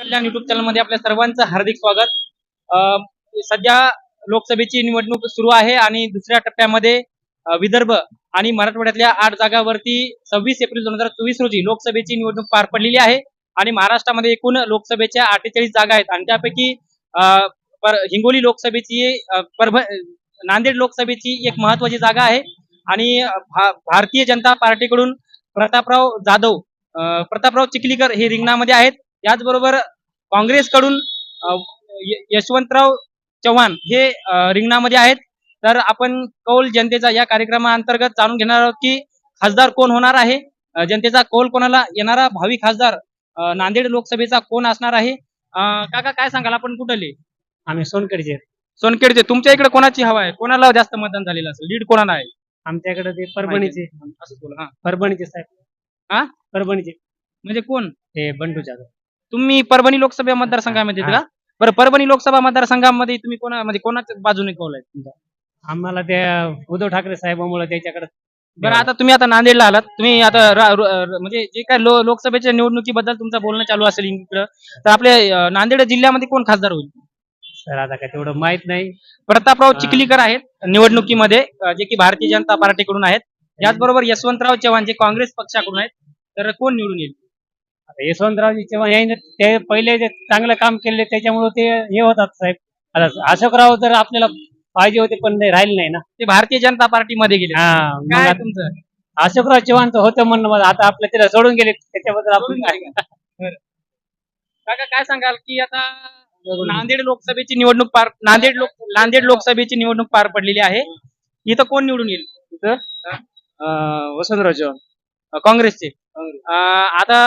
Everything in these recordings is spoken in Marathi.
कल्याण युट्यूब चॅनलमध्ये आपल्या सर्वांचं हार्दिक स्वागत. सध्या लोकसभेची निवडणूक सुरू आहे आणि दुसऱ्या टप्प्यामध्ये विदर्भ आणि मराठवाड्यातल्या आठ जागावरती सव्वीस एप्रिल दोन हजार चोवीस रोजी लोकसभेची निवडणूक पार पडलेली आहे आणि महाराष्ट्रामध्ये एकूण लोकसभेच्या अठ्ठेचाळीस जागा आहेत. आणि त्यापैकी पर- हिंगोली लोकसभेची परभ नांदेड लोकसभेची एक महत्वाची जागा आहे. आणि भा- भारतीय जनता पार्टीकडून प्रतापराव जाधव प्रतापराव चिखलीकर हे रिंगणामध्ये आहेत. याचबरोबर काँग्रेसकडून यशवंतराव चव्हाण हे रिंगणामध्ये आहेत. तर आपण कौल जनतेचा या कार्यक्रमाअंतर्गत जाणून घेणार आहोत की खासदार कोण होणार आहे? जनतेचा कौल कोणाला येणारा? भावी खासदार नांदेड लोकसभेचा कोण असणार आहे? काका काय सांगाल? आपण कुठले आम्ही सोनकडचे सोनखेडचे. तुमच्या इकडे कोणाची हवा आहे? कोणाला जास्त मतदान झालेलं असेल? लीड कोणाला आहे? आमच्याकडे ते परभणीचे. असं बोला हा. परभणीचे साहेब. हा? परभणीचे. म्हणजे कोण? ते बंडू जाधव. तुम्ही परभणी लोकसभा मतदारसंघामध्ये का बरं परभणी लोकसभा मतदारसंघामध्ये तुम्ही कोणा म्हणजे कोणाच्या बाजूने कौल आहे तुमचा? आम्हाला त्या उद्धव ठाकरे साहेबांमुळे त्याच्याकडे बरं आता तुम्ही आता नांदेडला आलात. तुम्ही आता रा- रो- अं, म्हणजे जे काय लो- लोकसभेच्या निवडणुकीबद्दल तुमचं बोलणं चालू असेल इकडं तर आपल्या अं, नांदेड जिल्ह्यामध्ये कोण खासदार होईल? सर आता काय तेवढं माहीत नाही. प्रतापराव हा. चिखलीकर आहेत निवडणुकीमध्ये अं, जे की भारतीय जनता पार्टीकडून आहेत. याचबरोबर यशवंतराव चव्हाण जे काँग्रेस पक्षाकडून आहेत तर कोण निवडून येईल? आता यशवंतरावजी चव्हाण यांनी ते पहिले जे चांगलं काम केले त्याच्यामुळे ते हे होतात साहेब. आता अशोकराव तर आपल्याला पाहिजे होते पण ते राहिले नाही ना. ते भारतीय जनता पार्टीमध्ये गेले. हा मग काय आता तुमचं? अशोकराव चव्हाणचं होतं म्हणणं मला आता आपल्या तिला सोडून गेले त्याच्याबद्दल आपण बरं. काका काय सांगाल की आता नांदेड लोकसभेची निवडणूक पार नांदेड लोक नांदेड लोकसभेची निवडणूक पार पडलेली आहे. इथं कोण निवडून येईल? वसंतराव चव्हाण. काँग्रेसचे. अं, आता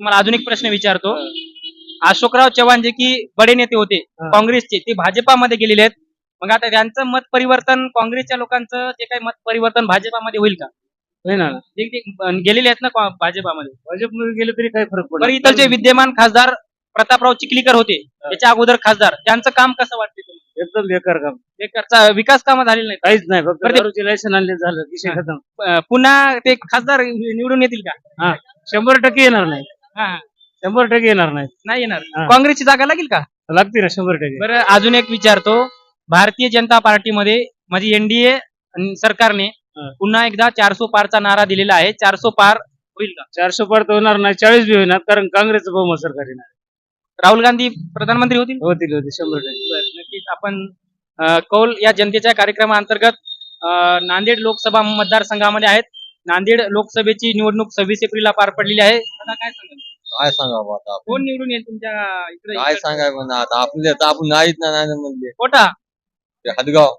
तुम्हाला अजून एक प्रश्न विचारतो. अशोकराव चव्हाण जे की बडे नेते होते. काँग्रेसचे ते भाजपामध्ये गेलेले आहेत. मग आता त्यांचं मत परिवर्तन काँग्रेसच्या लोकांचं जे काही मत परिवर्तन भाजपामध्ये होईल का? ना. ते गेलेले आहेत ना का- भाजपामध्ये. भाजपमध्ये गेले तरी काही फरक बरं इथलचे विद्यमान खासदार प्रतापराव चिखलीकर होते त्याच्या अगोदर खासदार त्यांचं काम कसं वाटते तुम्हाला? एकदम बेकार काम. ते करता विकास कामं झालेले नाहीत? काहीच नाही फक्त बरं ते- दारूचे लायसन आणले झालं विषय. खतम. अं, पुन्हा ते खासदार निवडून येतील का? हा शंभर टक्के येणार नाही. हा. शंभर टक्के येणार नाही नाही येणार. हा. काँग्रेसची जागा लागेल का? लागते ना शंभर टक्के. बरं अजून एक विचारतो. भारतीय जनता पार्टीमध्ये म्हणजे एनडीए सरकारने हा. पुन्हा एकदा चारसो पारचा नारा दिलेला आहे. चारसो पार होईल का? चारशे पार तर होणार नाही चाळीस बी होणार कारण काँग्रेसचं बहुमत सरकार येणार राहुल गांधी प्रधानमंत्री होतील? होतील होतील शंभर टक्के. बरं, नक्कीच आपण अं, कौल या जनतेच्या कार्यक्रमाअंतर्गत अं, नांदेड लोकसभा मतदारसंघामध्ये आहेत. नांदेड लोकसभेची निवडणूक सव्वीस एप्रिलला पार पडलेली आहे. आता काय सांगाल? काय सांगावं आता आपण? कोण निवडून येईल तुमच्या इकडे? काय सांगाय म्हणा आता? आपले तर आपण नाहीत ना नाही म्हणजे कोटा? ते हदगाव.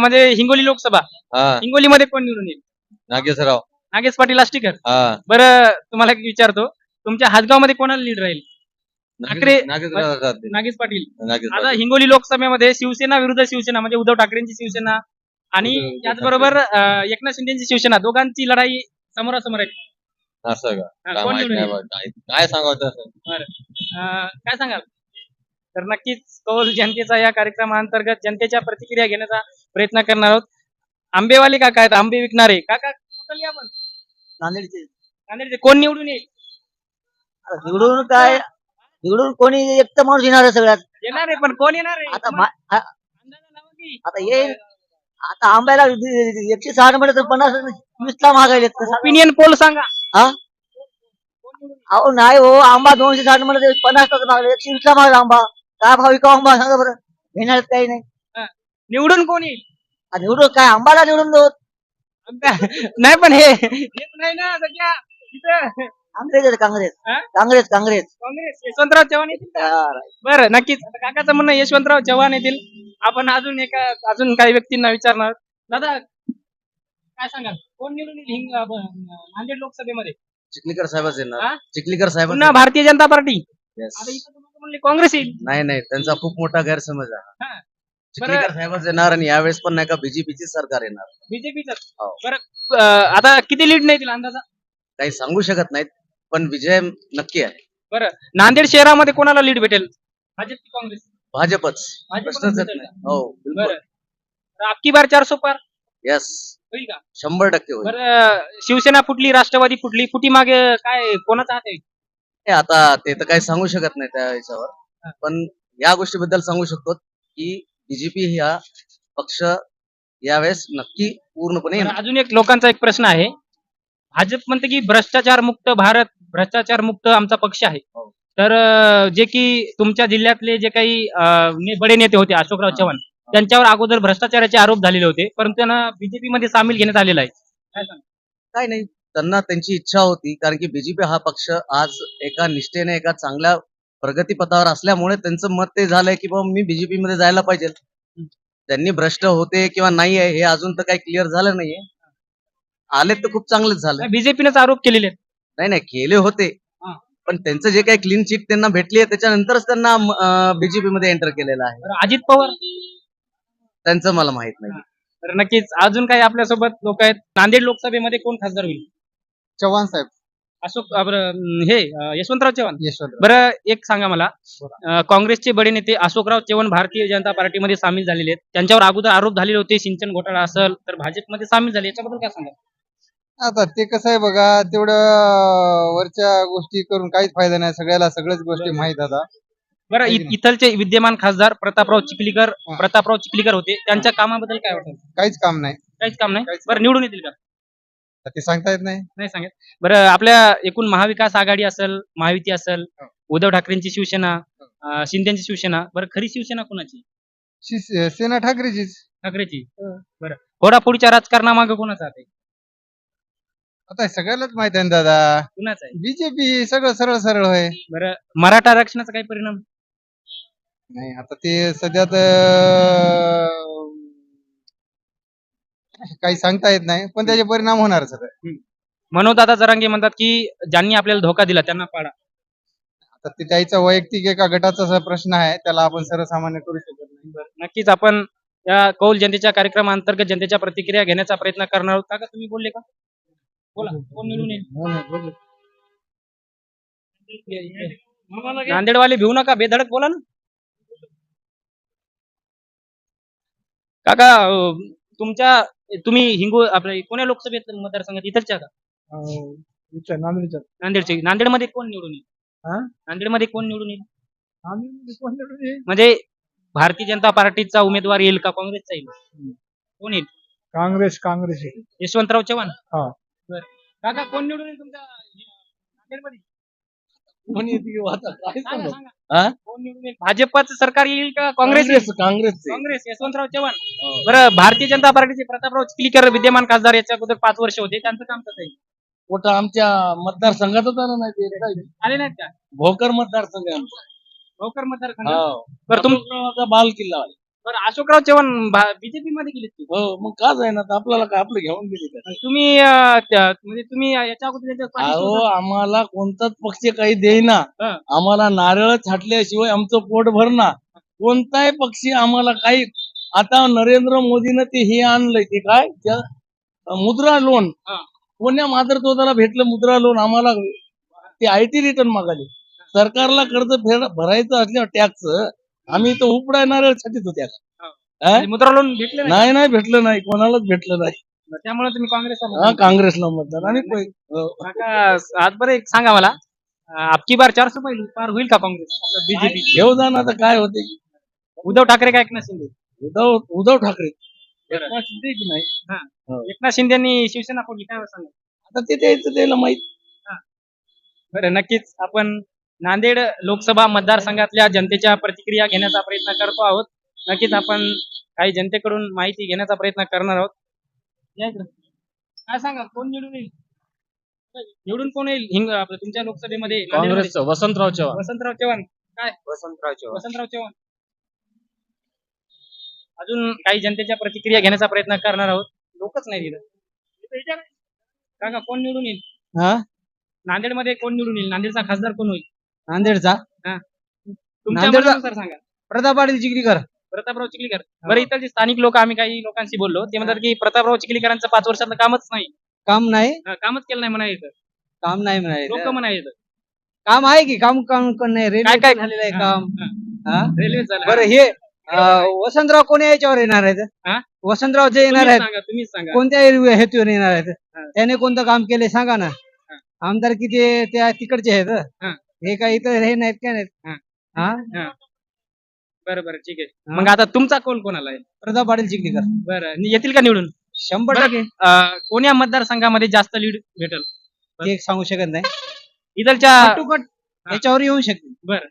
मध्ये हिंगोली लोकसभा. हा. हिंगोलीमध्ये कोण निवडून येईल? नागेशराव. नागेश पाटील आष्टीकर हा. बरं तुम्हाला एक विचारतो. तुमच्या हातगावमध्ये कोणाला लीड राहील? ठाकरे- नागेशराव. नागेश पाटील. नागेश आता हिंगोली लोकसभेमध्ये शिवसेना विरुद्ध शिवसेना म्हणजे उद्धव ठाकरेंची शिवसेना आणि त्याचबरोबर अं, एकनाथ शिंदेची शिवसेना दोघांची लढाई समोरासमोर आहे. असं का? हा, काय कोण माहीत निवडून नाही येईल? बा. काय काय सांगावं तसं अं, काय सांगाल? तर नक्कीच कौल जनतेचा या कार्यक्रमाअंतर्गत जनतेच्या प्रतिक्रिया घेण्याचा प्रयत्न करणार आहोत. आंबेवाले काका आहेत आंबे विकणारे. काका कुठली आपण नांदेडचे. नांदेडचे. कोण निवडून येईल? निवडून काय? निवडून कोणी एक तर माणूस येणार आहे सगळ्यात? येणार आहे पण कोण येणार आहे? आता मा- आ- अंदाजा लावा की. आता येईल. आता आंब्याला एकशे साठ तर पन्नास वीसला महागायले ओपिनियन पोल सांगा. अहो नाही हो आंबा दोनशे साठमध्ये पन्नास मागले एकशे वीसला मागला आंबा. काय भाव विकाव आंबा? सांगा बरं. घेणार काही नाही. निवडून कोण? निवडून काय? आंबाला निवडून देऊ. नाही पण हे हे नाही ना सध्या काँग्रेस आहे, काँग्रेस. हा? काँग्रेस काँग्रेस. काँग्रेस. यशवंतराव चव्हाण येतील का? हा, बरं नक्कीच. आता काकाचं म्हणणं यशवंतराव चव्हाण येतील. आपण अजून एका अजून काही व्यक्तींना विचारणार. दादा काय सांगाल? कोण निवडून येईल हिंग अं, ब- नांदेड लोकसभेमध्ये? चिखलीकर साहेबच येणार? चिखलीकर साहेब पुन्हा भारतीय जनता पार्टी. आता इथं तुम्हाला म्हणले काँग्रेस येईल. नाही नाही. त्यांचा खूप मोठा गैरसमज आहे. हा. चिखलीकर साहेबच येणार आणि यावेळेस पण नाही का बीजेपीची सरकार येणार. बीजेपीच हो. बरं अं, आता किती लीड नाही येतील अंदाजा? काही सांगू शकत नाहीत. पण विजय नक्की आहे. बरं. नांदेड शहरामध्ये कोणाला लीड भेटेल? भाजप की काँग्रेस. भाजपच. प्रश्नच येत नाही. हो बिलकुल. बरं. चारसो पार? यस होईल का? शंभर टक्के होईल. बरं शिवसेना फुटली राष्ट्रवादी फुटली फुटी मागे काय कोणाचा हात आहे? हे आता ते तर काही सांगू शकत नाही त्या याच्यावर. पण या गोष्टीबद्दल सांगू शकतो की बीजेपी हा पक्ष यावेळेस नक्की पूर्णपणे बरं, अजून एक लोकांचा एक प्रश्न आहे. भाजप म्हणते की भ्रष्टाचार मुक्त भारत भ्रष्टाचार मुक्त आमचा पक्ष आहे. तर अं, जे की तुमच्या जिल्ह्यातले जे काही अं, ने- बडे नेते होते अशोकराव चव्हाण त्यांच्यावर अगोदर भ्रष्टाचाराचे आरोप झालेले होते परंतु त्यांना बीजेपी मध्ये सामील घेण्यात आलेलं आहे? काय नाही त्यांना त्यांची इच्छा होती कारण की बीजेपी हा पक्ष आज एका निष्ठेने एका चांगल्या प्रगतीपथावर असल्यामुळे त्यांचं मत ते झालंय की बाबा मी बीजेपी मध्ये जायला पाहिजे. त्यांनी भ्रष्ट होते किंवा नाही आहे हे अजून तर काही क्लिअर झालं नाहीये. आले तर खूप चांगलेच झाले. बीजेपीनेच आरोप केलेले आहेत. नाही नाही केले होते. पण त्यांचं जे काही क्लीन चिट त्यांना भेटली आहे त्याच्यानंतरच त्यांना बीजेपी मध्ये एंटर केलेलं आहे. बरं, अजित पवार? त्यांचं मला माहीत नाही. तर नक्कीच अजून काही आपल्यासोबत लोक आहेत? नांदेड लोकसभेमध्ये कोण खासदार होईल? चव्हाण साहेब. अशोक अं, हे अं, यशवंतराव चव्हाण. यशवंत बरं एक सांगा मला. अं, काँग्रेसचे बडे नेते अशोकराव चव्हाण भारतीय जनता पार्टीमध्ये सामील झालेले आहेत. त्यांच्यावर अगोदर आरोप झालेले होते सिंचन घोटाळा असेल तर भाजपमध्ये सामील झाले. याच्याबद्दल काय सांगा आता ते कसं आहे बघा तेवढं वरच्या गोष्टी करून काहीच फायदा नाही. सगळ्याला सगळ्याच गोष्टी माहीत आता. बरं इ-? इथलचे विद्यमान खासदार प्रतापराव चिखलीकर हा. प्रतापराव चिखलीकर होते. त्यांच्या कामाबद्दल काय वाटतं? काहीच काम नाही. काहीच काम नाही? काहीच बरं निवडून येतील का? ते सांगता येत नाही. नाही सांगत. बरं आपल्या एकूण महाविकास आघाडी असेल महायुती असेल हो. उद्धव ठाकरेंची शिवसेना अं, शिंदेची शिवसेना बरं खरी शिवसेना कोणाची? सेना ठाकरेचीच. ठाकरेची? बरं. फोडाफोडीच्या राजकारणामागे कोणाचा हात आहे? आता सगळ्यालाच माहीत आहे ना दादा? कुणाचा आहे? बीजेपी सगळं सरळ सरळ होय. बरं मराठा आरक्षणाचा काही परिणाम? नाही आता ते सध्या तर काही सांगता येत नाही पण त्याचे परिणाम होणार सगळं. मनोजदादा जरांगे म्हणतात की ज्यांनी आपल्याला धोका दिला त्यांना पाडा. आता ते त्याचा वैयक्तिक एका गटाचा असा प्रश्न आहे त्याला आपण सर्वसामान्य करू शकत नाही. नक्कीच आपण या कौल जनतेच्या कार्यक्रमाअंतर्गत जनतेच्या प्रतिक्रिया घेण्याचा प्रयत्न करणार आहोत. काका तुम्ही बोलले का? बोला कोण निवडून येईल. नांदेडवाले भिवू नका बेधडक बोला ना. काका तुमच्या तुम्ही हिंगो आपल्या कोण्या लोकसभेत मतदारसंघात इथलच्या का? नांदेडचे नांदेडमध्ये कोण निवडून येईल? हा? नांदेडमध्ये कोण निवडून येईल? म्हणजे भारतीय जनता पार्टीचा उमेदवार येईल का? काँग्रेसचा येईल? कोण येईल? काँग्रेस काँग्रेस यशवंतराव चव्हाण? हा. बरं. काका कोण निवडून येईल तुमच्या नांदेडमध्ये? सांगा, सांगा. हा? कोण निवडून येईल? भाजपचं सरकार येईल का काँग्रेस येईल? काँग्रेस काँग्रेस यशवंतराव चव्हाण. बरं भारतीय जनता पार्टीचे प्रतापराव चिखलीकर विद्यमान खासदार याच्या अगोदर पाच वर्ष होते. त्यांचं काम कसं आहे? कुठं आमच्या मतदारसंघातच आलं नाही ते? काय आले नाहीत का? भोकर मतदारसंघ आहे आमचा. भोकर मतदारसंघ? हो. बरं तुम अशोकरावाचा बाल किल्ला आहे. बरं अशोकराव चव्हाण बीजेपी मध्ये गेले ते. हो मग का जाईना? तर आपल्याला काय आपलं घेऊन गेली का? तुम्ही अं, त्या- म्हणजे तुम्ही याच्या अगोदर त्यांच्या पाठीशी अहो होता? आम्हाला कोणताच पक्ष काही देईना. हा. आम्हाला नारळ छाटल्याशिवाय आमचं पोट भरना कोणताही पक्षी आम्हाला काही आता नरेंद्र मोदीनं ते हे आणलंय ते काय? त्या मुद्रा लोन. हा. कोण्या मातृत्वाला भेटलं मुद्रा लोन? आम्हाला ते आयटी रिटर्न मागाले सरकारला कर्ज फेड भरायचं असल्यावर टॅक्स आम्ही तर उपडा नारळ छाटीत होत्या म्हणजे मुद्रा भेटले नाही? नाही भेटलं नाही. कोणालाच भेटलं नाही. त्यामुळे तुम्ही काँग्रेसला हा काँग्रेसला मतदान. आणि हो. आज बरं एक सांगा मला. आपकी बार चारशे पहिली पार होईल का काँग्रेस? बीजेपी घेऊ जा ना आता काय होते? उद्धव ठाकरे काय एकनाथ शिंदे? उद्धव उद्धव ठाकरे. एकनाथ शिंदे की नाही? एकनाथ शिंदे यांनी शिवसेना फोडली काय सांगा? आता ते द्यायचं त्याला माहीत. बरं नक्कीच. आपण नांदेड लोकसभा मतदारसंघातल्या जनतेच्या प्रतिक्रिया घेण्याचा प्रयत्न करतो आहोत. नक्कीच आपण काही जनतेकडून माहिती घेण्याचा प्रयत्न करणार आहोत. काय सांगा कोण निवडून येईल? निवडून कोण येईल? हिंग आपलं तुमच्या लोकसभेमध्ये? काँग्रेसचं वसंतराव चव्हाण. वसंतराव चव्हाण. काय? वसंतराव चव्हाण. वसंतराव चव्हाण. अजून काही जनतेच्या प्रतिक्रिया घेण्याचा प्रयत्न करणार आहोत. लोकच नाही दिलं काका कोण निवडून येईल? हा? नांदेडमध्ये कोण निवडून येईल? नांदेडचा खासदार कोण होईल? नांदेडचा. तुमच्या मनानुसार सांगा. प्रताप पाटील चिखलीकर. प्रतापराव चिखलीकर. बरं इतर जे स्थानिक लोक आम्ही काही लोकांशी बोललो. ते म्हणतात की प्रतापराव चिखलीकरांचं पाच वर्षातलं कामच नाही. काम नाही. हा, कामच केलं नाही म्हणायचं. काम नाही लोक म्हणायचं. म्हणायचं काम आहे की काम काम कोण नाही. काय रेल्वे काय झालेलं आहे हा, काम. हा. हा? रेल्वे झालं. बरं हे अं, वसंतराव कोण्या याच्यावर येणार आहेत? हा? वसंतराव जे येणार आहेत सांगा तुम्हीच सांगा. कोणत्या हेतूवर येणार आहेत? हा. त्याने कोणतं काम केले सांगा ना. आमदार किती त्या तिकडचे आहेत. हे. काय इथं हे नाहीत काय हा. नाहीत हा. बरं बरं ठीक आहे. मग आता तुमचा कोल कोणाला आहे? प्रताप पाटील चिखलीकर. बरं नि- येतील का निवडून? शंभर बरं. टक्के. अं, कोण्या मतदारसंघामध्ये जास्त लीड भेटल? ते सांगू शकत नाही. इथलच्या कट याच्यावर येऊ शकते. बरं.